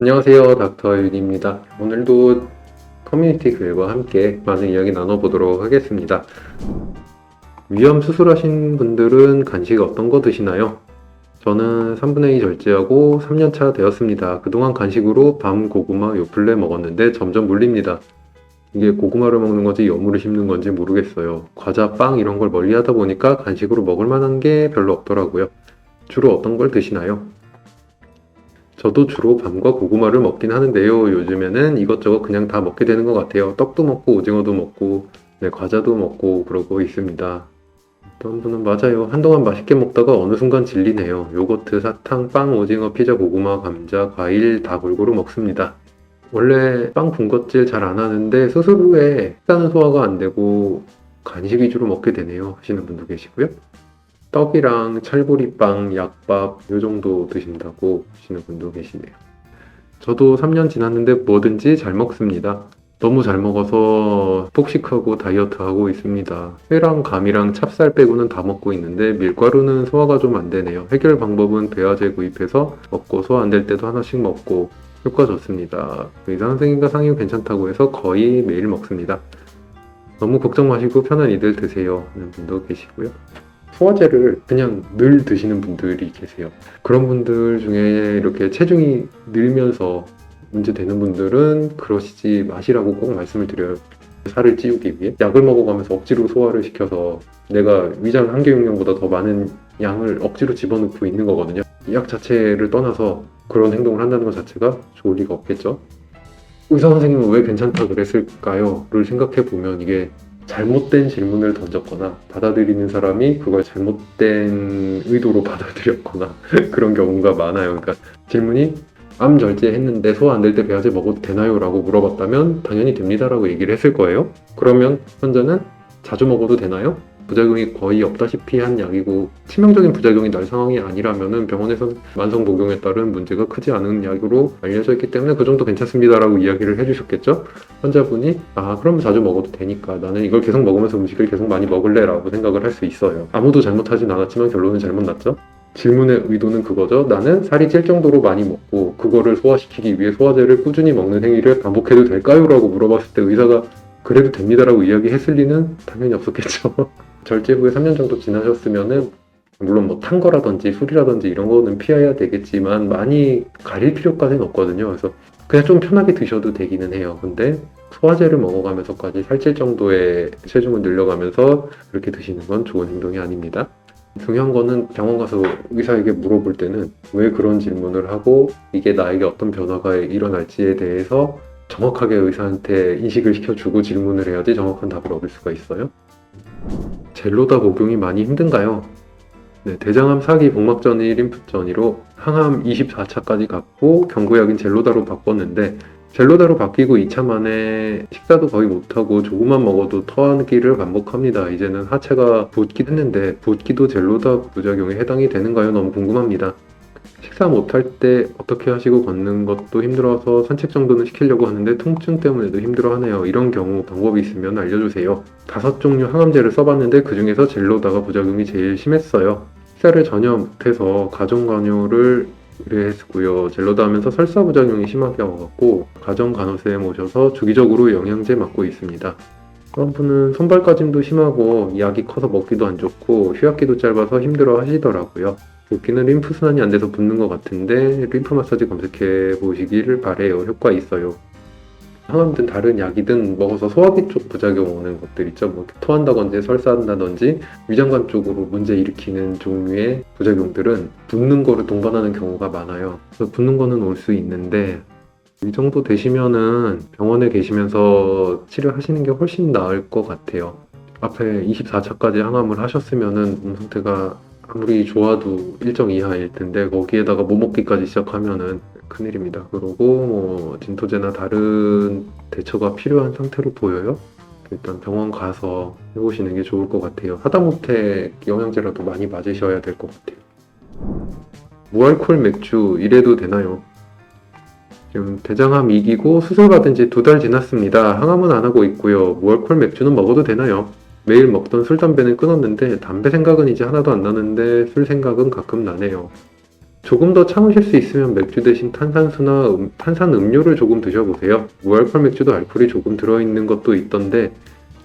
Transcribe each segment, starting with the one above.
안녕하세요. 닥터 윤입니다. 오늘도 커뮤니티 글과 함께 많은 이야기 나눠보도록 하겠습니다. 위암 수술하신 분들은 간식 어떤 거 드시나요? 저는 3분의 2 절제하고 3년차 되었습니다. 그동안 간식으로 밤 고구마 요플레 먹었는데 점점 물립니다. 이게 고구마를 먹는 건지 여물을 씹는 건지 모르겠어요. 과자, 빵 이런 걸 멀리 하다 보니까 간식으로 먹을 만한 게 별로 없더라고요. 주로 어떤 걸 드시나요? 저도 주로 밤과 고구마를 먹긴 하는데요. 요즘에는 이것저것 그냥 다 먹게 되는 것 같아요. 떡도 먹고 오징어도 먹고 네, 과자도 먹고 그러고 있습니다. 어떤 분은 맞아요. 한동안 맛있게 먹다가 어느 순간 질리네요. 요거트, 사탕, 빵, 오징어, 피자, 고구마, 감자, 과일 다 골고루 먹습니다. 원래 빵 군것질 잘 안 하는데 수술 후에 식사는 소화가 안 되고 간식 위주로 먹게 되네요. 하시는 분도 계시고요. 떡이랑 찰보리빵, 약밥 요 정도 드신다고 하시는 분도 계시네요. 저도 3년 지났는데 뭐든지 잘 먹습니다. 너무 잘 먹어서 폭식하고 다이어트 하고 있습니다. 회랑 감이랑 찹쌀 빼고는 다 먹고 있는데 밀가루는 소화가 좀 안 되네요. 해결 방법은 배아제 구입해서 먹고 소화 안 될 때도 하나씩 먹고 효과 좋습니다. 의사 선생님과 상의 후 괜찮다고 해서 거의 매일 먹습니다. 너무 걱정 마시고 편한 이들 드세요 하는 분도 계시고요. 소화제를 그냥 늘 드시는 분들이 계세요. 그런 분들 중에 이렇게 체중이 늘면서 문제 되는 분들은 그러시지 마시라고 꼭 말씀을 드려요. 살을 찌우기 위해 약을 먹어가면서 억지로 소화를 시켜서 내가 위장 한계 용량보다 더 많은 양을 억지로 집어넣고 있는 거거든요. 약 자체를 떠나서 그런 행동을 한다는 것 자체가 좋을 리가 없겠죠. 의사 선생님은 왜 괜찮다 그랬을까요? 를 생각해 보면 이게 잘못된 질문을 던졌거나 받아들이는 사람이 그걸 잘못된 의도로 받아들였거나 그런 경우가 많아요. 그러니까 질문이 암 절제했는데 소화 안 될 때 배아제 먹어도 되나요? 라고 물어봤다면 당연히 됩니다라고 얘기를 했을 거예요. 그러면 환자는 자주 먹어도 되나요? 부작용이 거의 없다시피 한 약이고 치명적인 부작용이 날 상황이 아니라면은 병원에서 만성 복용에 따른 문제가 크지 않은 약으로 알려져 있기 때문에 그 정도 괜찮습니다라고 이야기를 해주셨겠죠. 환자분이 아 그럼 자주 먹어도 되니까 나는 이걸 계속 먹으면서 음식을 계속 많이 먹을래라고 생각을 할 수 있어요. 아무도 잘못하진 않았지만 결론은 잘못 났죠. 질문의 의도는 그거죠. 나는 살이 찔 정도로 많이 먹고 그거를 소화시키기 위해 소화제를 꾸준히 먹는 행위를 반복해도 될까요? 라고 물어봤을 때 의사가 그래도 됩니다라고 이야기했을 리는 당연히 없었겠죠. 절제 후에 3년 정도 지나셨으면은 물론 뭐 탄 거라든지 술이라든지 이런 거는 피해야 되겠지만 많이 가릴 필요까지는 없거든요. 그래서 그냥 좀 편하게 드셔도 되기는 해요. 근데 소화제를 먹어가면서까지 살찔 정도의 체중을 늘려가면서 그렇게 드시는 건 좋은 행동이 아닙니다. 중요한 거는 병원 가서 의사에게 물어볼 때는 왜 그런 질문을 하고 이게 나에게 어떤 변화가 일어날지에 대해서 정확하게 의사한테 인식을 시켜주고 질문을 해야지 정확한 답을 얻을 수가 있어요. 젤로다 복용이 많이 힘든가요? 네, 대장암 4기 복막전이 림프전이로 항암 24차까지 갔고 경구약인 젤로다로 바꿨는데 젤로다로 바뀌고 2차 만에 식사도 거의 못하고 조금만 먹어도 토하기를 반복합니다. 이제는 하체가 붓기 했는데 붓기도 젤로다 부작용에 해당이 되는가요? 너무 궁금합니다. 식사 못할 때 어떻게 하시고 걷는 것도 힘들어서 산책 정도는 시키려고 하는데 통증 때문에도 힘들어하네요. 이런 경우 방법이 있으면 알려주세요. 다섯 종류 항암제를 써봤는데 그 중에서 젤로다가 부작용이 제일 심했어요. 식사를 전혀 못해서 가정 간호를 의뢰했고요. 젤로다 하면서 설사 부작용이 심하게 와갖고 가정 간호사에 모셔서 주기적으로 영양제 맞고 있습니다. 그런 분은 손발까짐도 심하고 약이 커서 먹기도 안 좋고 휴약기도 짧아서 힘들어 하시더라고요. 붓기는 림프 순환이 안 돼서 붓는 것 같은데 림프 마사지 검색해 보시기를 바래요. 효과 있어요. 항암든 다른 약이든 먹어서 소화기 쪽 부작용 오는 것들 있죠. 뭐 토한다든지 설사한다든지 위장관 쪽으로 문제 일으키는 종류의 부작용들은 붓는 거를 동반하는 경우가 많아요. 그래서 붓는 거는 올 수 있는데 이 정도 되시면은 병원에 계시면서 치료하시는 게 훨씬 나을 것 같아요. 앞에 24차까지 항암을 하셨으면은 몸 상태가 아무리 좋아도 일정 이하일 텐데 거기에다가 못 먹기까지 시작하면은 큰일입니다. 그리고 뭐 진토제나 다른 대처가 필요한 상태로 보여요. 일단 병원 가서 해보시는 게 좋을 것 같아요. 하다못해 영양제라도 많이 맞으셔야 될 것 같아요. 무알콜 맥주 이래도 되나요? 지금 대장암 이기고 수술 받은 지 두 달 지났습니다. 항암은 안 하고 있고요. 무알콜 맥주는 먹어도 되나요? 매일 먹던 술, 담배는 끊었는데 담배 생각은 이제 하나도 안 나는데 술 생각은 가끔 나네요. 조금 더 참으실 수 있으면 맥주 대신 탄산수나 음- 탄산 음료를 조금 드셔보세요. 무알콜 맥주도 알코올이 조금 들어있는 것도 있던데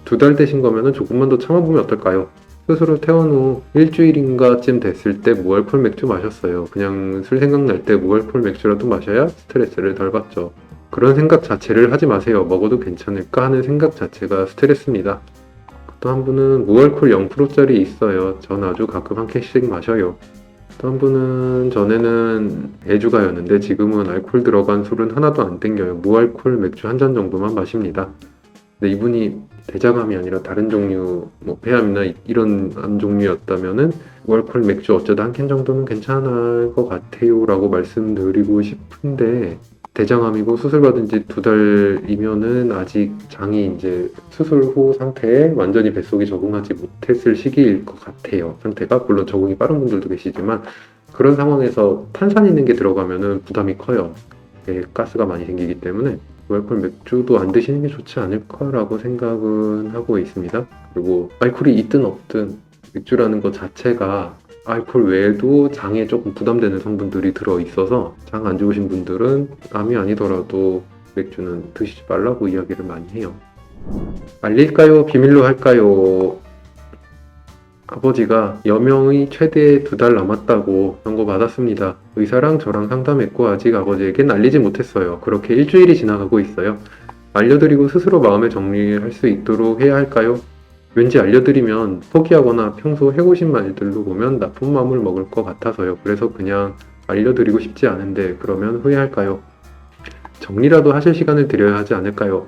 두 달 되신 거면은 조금만 더 참아보면 어떨까요? 스스로 퇴원 후 일주일인가쯤 됐을 때 무알콜 맥주 마셨어요. 그냥 술 생각날 때 무알콜 맥주라도 마셔야 스트레스를 덜 받죠. 그런 생각 자체를 하지 마세요. 먹어도 괜찮을까 하는 생각 자체가 스트레스입니다. 또 한 분은 무알콜 0%짜리 있어요. 전 아주 가끔 한 캔씩 마셔요. 또 한 분은 전에는 애주가였는데 지금은 알콜 들어간 술은 하나도 안 땡겨요. 무알콜 맥주 한 잔 정도만 마십니다. 근데 이분이 대장암이 아니라 다른 종류, 뭐 폐암이나 이- 이런 암 종류였다면은 무알콜 맥주 어쩌다 한 캔 정도는 괜찮을 것 같아요라고 말씀드리고 싶은데 대장암이고 수술 받은 지 두 달이면은 아직 장이 이제 수술 후 상태에 완전히 뱃속이 적응하지 못했을 시기일 것 같아요. 상태가 물론 적응이 빠른 분들도 계시지만 그런 상황에서 탄산 있는 게 들어가면은 부담이 커요. 예, 가스가 많이 생기기 때문에 무알콜 맥주도 안 드시는 게 좋지 않을까라고 생각은 하고 있습니다. 그리고 알코올이 있든 없든 맥주라는 것 자체가 알코올 외에도 장에 조금 부담되는 성분들이 들어 있어서 장 안 좋으신 분들은 암이 아니더라도 맥주는 드시지 말라고 이야기를 많이 해요. 알릴까요? 비밀로 할까요? 아버지가 여명이 최대 두 달 남았다고 선고 받았습니다. 의사랑 저랑 상담했고 아직 아버지에겐 알리지 못했어요. 그렇게 일주일이 지나가고 있어요. 알려드리고 스스로 마음의 정리할 수 있도록 해야 할까요? 왠지 알려드리면 포기하거나 평소 해오신 말들로 보면 나쁜 마음을 먹을 것 같아서요. 그래서 그냥 알려드리고 싶지 않은데 그러면 후회할까요? 정리라도 하실 시간을 드려야 하지 않을까요?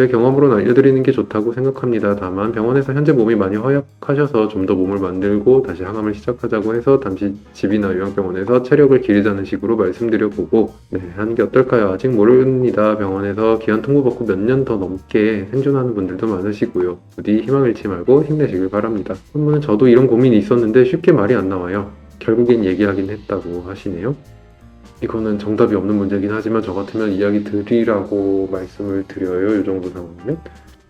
제 경험으로는 알려드리는 게 좋다고 생각합니다. 다만 병원에서 현재 몸이 많이 허약하셔서 좀 더 몸을 만들고 다시 항암을 시작하자고 해서 잠시 집이나 요양병원에서 체력을 기르자는 식으로 말씀드려보고 네, 하는 게 어떨까요? 아직 모릅니다. 병원에서 기한 통보 받고 몇 년 더 넘게 생존하는 분들도 많으시고요. 부디 희망 잃지 말고 힘내시길 바랍니다. 한 분은 저도 이런 고민이 있었는데 쉽게 말이 안 나와요. 결국엔 얘기하긴 했다고 하시네요. 이거는 정답이 없는 문제긴 하지만 저 같으면 이야기 드리라고 말씀을 드려요. 이 정도 상황이면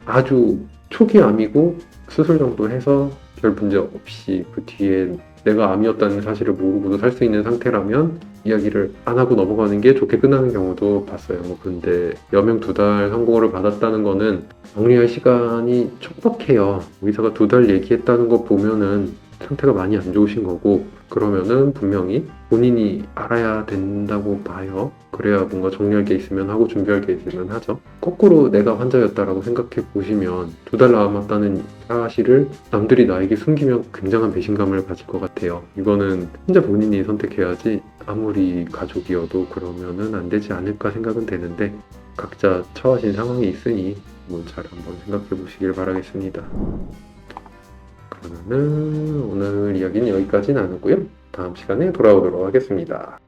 아주 초기 암이고 수술 정도 해서 별 문제 없이 그 뒤에 내가 암이었다는 사실을 모르고도 살 수 있는 상태라면 이야기를 안 하고 넘어가는 게 좋게 끝나는 경우도 봤어요. 뭐 근데 여명 두 달 선고를 받았다는 거는 정리할 시간이 촉박해요. 의사가 두 달 얘기했다는 거 보면은 상태가 많이 안 좋으신 거고 그러면은 분명히 본인이 알아야 된다고 봐요. 그래야 뭔가 정리할 게 있으면 하고 준비할 게 있으면 하죠. 거꾸로 내가 환자였다라고 생각해 보시면 두 달 남았다는 사실을 남들이 나에게 숨기면 굉장한 배신감을 가질 것 같아요. 이거는 혼자 본인이 선택해야지 아무리 가족이어도 그러면은 안 되지 않을까 생각은 되는데 각자 처하신 상황이 있으니 뭐잘 한번 생각해 보시길 바라겠습니다. 그러면은 오늘 이야기는 여기까지 나누고요. 다음 시간에 돌아오도록 하겠습니다.